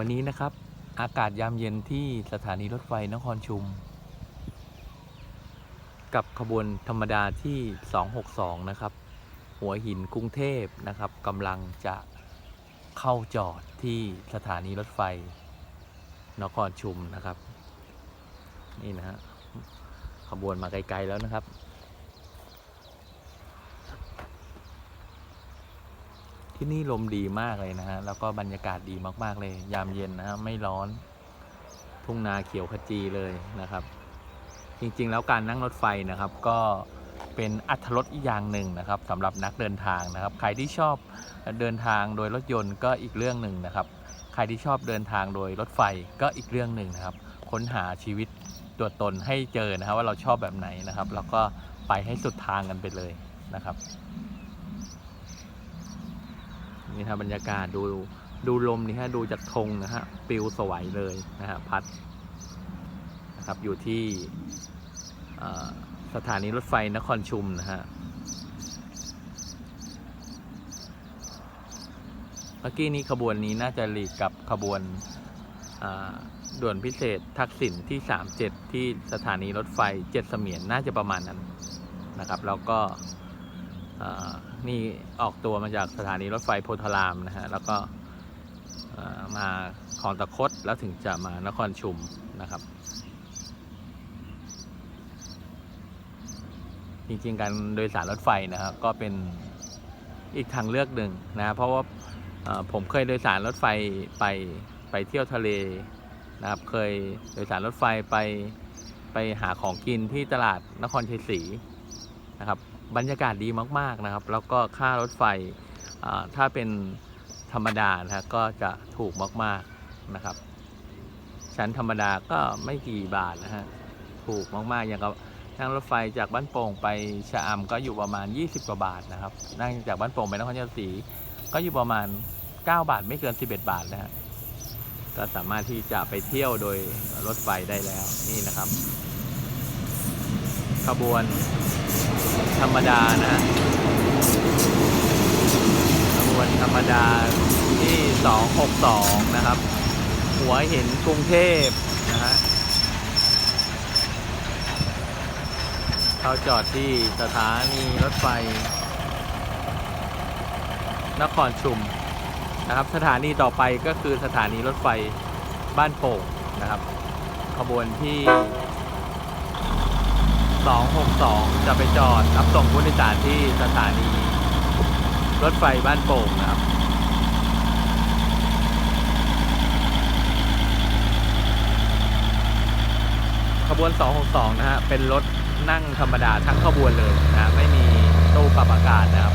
วันนี้นะครับ อากาศยามเย็นที่สถานีรถไฟนครชุม กับขบวนธรรมดาที่ 262 นะครับ หัวหินกรุงเทพนะครับกำลังจะเข้าจอดที่สถานีรถไฟ นครชุมนะครับ นี่นะฮะขบวนมาไกลๆแล้วนะครับ ที่นี่ลมดีมากเลยนะฮะ แล้วก็บรรยากาศดีมากๆเลย ยามเย็นนะฮะ ไม่ร้อน ทุ่งนาเขียวขจีเลยนะครับ จริงๆ แล้วการนั่งรถไฟนะครับ ก็เป็นอัธรสอีกอย่างหนึ่งนะครับสำหรับนักเดินทางนะครับ ใครที่ชอบเดินทางโดยรถยนต์ก็อีกเรื่องหนึ่งนะครับ ใครที่ชอบเดินทางโดยรถไฟก็อีกเรื่องหนึ่งนะครับ ค้นหาชีวิตตัวตนให้เจอนะครับว่าเราชอบแบบไหนนะครับ แล้วก็ไปให้สุดทางกันไปเลยนะครับ นี่ครับบรรยากาศดูดูลมนี่ฮะดูจากธงนะฮะปิวสวยเลยนะฮะพัดนะครับอยู่ที่สถานีรถไฟนครชุมนะฮะเมื่อกี้นี้ขบวนนี้น่าจะหลีกกับขบวนด่วนพิเศษทักษิณที่ 37 ที่สถานีรถไฟเจ็ดเสมียนน่าจะประมาณนั้นนะครับ แล้วก็ นี่ออกตัวมาจากสถานีรถไฟโพธารามนะฮะแล้วก็มาคลองตะคดแล้วถึงจะมานครชุมนะครับ จริงๆการโดยสารรถไฟนะครับก็เป็นอีกทางเลือกหนึ่งนะเพราะว่าผมเคยโดยสารรถไฟไปไปเที่ยวทะเลนะครับเคยโดยสารรถไฟไปไปหาของกินที่ตลาดนครชัยศรีนะครับ บรรยากาศดีมาก ๆนะครับ แล้วก็ค่ารถไฟถ้าเป็นธรรมดานะฮะก็จะถูกมากๆนะครับ ชั้นธรรมดาก็ไม่กี่บาทนะฮะถูกมากๆอย่างกับนั่งรถไฟจากบ้านโป่งไปชะอำก็อยู่ประมาณ 20 กว่าบาทนะครับ นั่งจากบ้านโป่งไปนครชัยศรีก็อยู่ประมาณ 9 บาทไม่เกิน 11 บาทนะฮะก็สามารถที่จะไปเที่ยวโดยรถไฟได้แล้วนี่นะครับ ขบวน ธรรมดานะขบวนธรรมดาที่ 262 นะครับ หัวหินกรุงเทพนะฮะเข้าจอดที่สถานีรถไฟ นครชุมนะครับ สถานีต่อไปก็คือสถานีรถไฟบ้านโป่งนะครับ ขบวนที่ 262 จะไปจอดรับส่งผู้โดยสารที่สถานี รถไฟบ้านโป่งนะครับขบวน 262 นะฮะ เป็นรถนั่งธรรมดาทั้งขบวนเลยนะฮะไม่มีตู้ปรับอากาศนะครับ